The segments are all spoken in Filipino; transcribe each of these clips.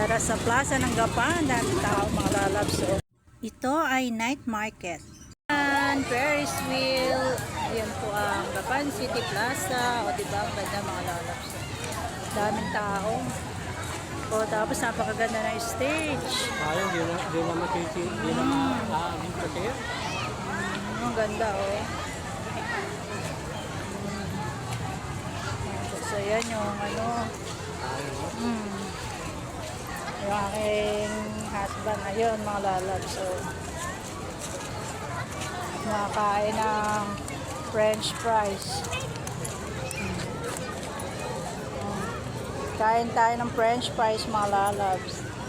Tara sa plaza ng Gapan, dami tao mga lalabs. So, ito ay night market. And Ferris wheel. Yan po ang Gapan City Plaza. O diba, ang ganda mga lalabs. Daming tao. O tapos napakaganda na yung stage. Ayun, di na, di na makiki, di na ko kayo. Mm, Ang ganda oh. So yan yung ano. Mm. Yung aking husband ayun mga lalab. So nakakain ng french fries. Mm. Mm. Kain tayo ng french fries mga lalabs.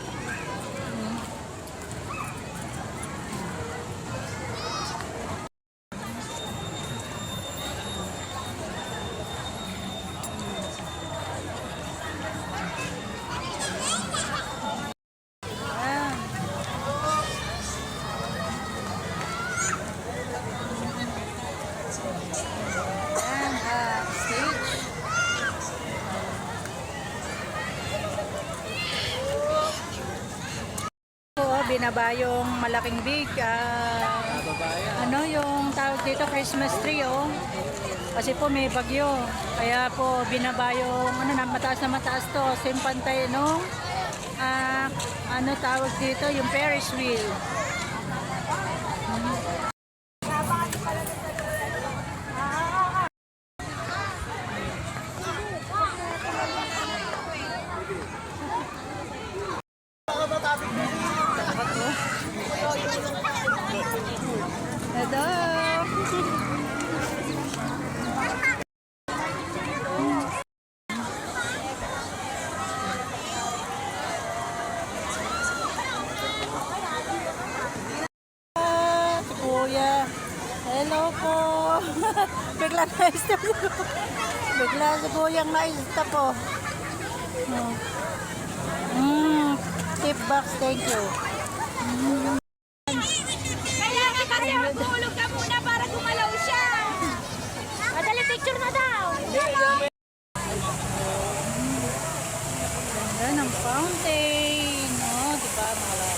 Binaba yung malaking big. Babayan. ano yung tawag dito, Christmas tree, oh. Kasi po may bagyo. Kaya po binaba yung, ano na, mataas na mataas to. Same pantay nung, ah, ano tawag dito, yung Ferris wheel. Po. Bigla na stop ko. Bigla si Kuya na stop po. Hmm. Mm, tip box, thank you. Kailangan kasi magulog ka muna para gumalaw siya. Madali picture na daw. Ganda ng fountain. Oh, di ba mga?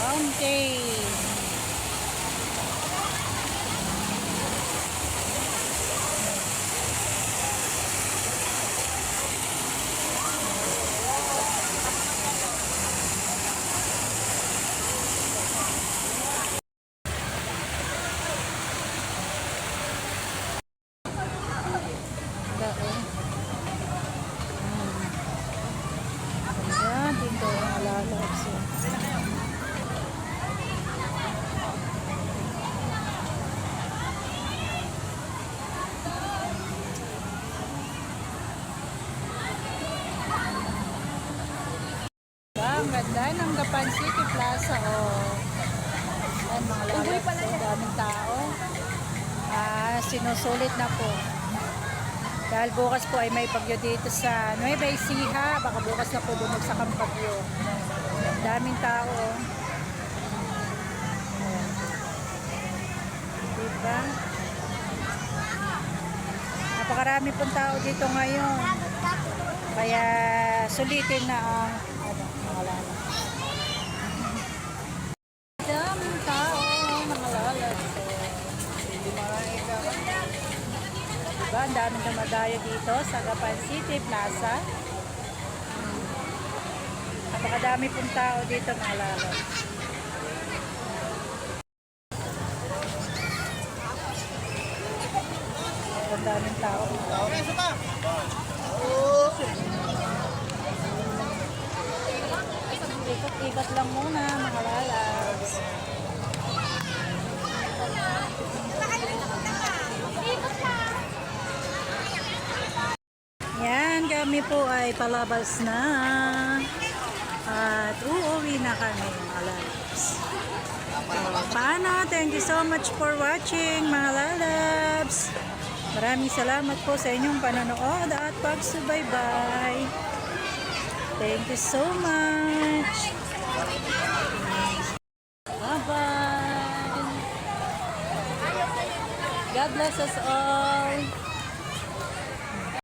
Fountain. Ganda, oh. Ayan, dito ang alalabs. Ang ganda ng Gapan City Plaza. Oh. Ayan, mga lalabs. Ang daming tao. Ah, sinusulit na po. Dahil bukas po ay may bagyo dito sa Nueva Ecija. Baka bukas na po bumagsak ang bagyo. Daming tao. Ayan. Diba? Napakarami pong tao dito ngayon. Kaya sulitin na ang ano, Diba? Ang daming dumadayo dito sa Gapan City Plaza. Hmm. Napakadami pong tao dito mga lalo. Ang daming tao. Ikot-ikot lang muna mga lalabs. Yan, kami po ay palabas na. At uuwi na kami, mga lalabs. So, paano? Thank you so much for watching, mga lalabs. Maraming salamat po sa inyong panonood at pagsubaybay. Thank you so much. Bye-bye. God bless us all.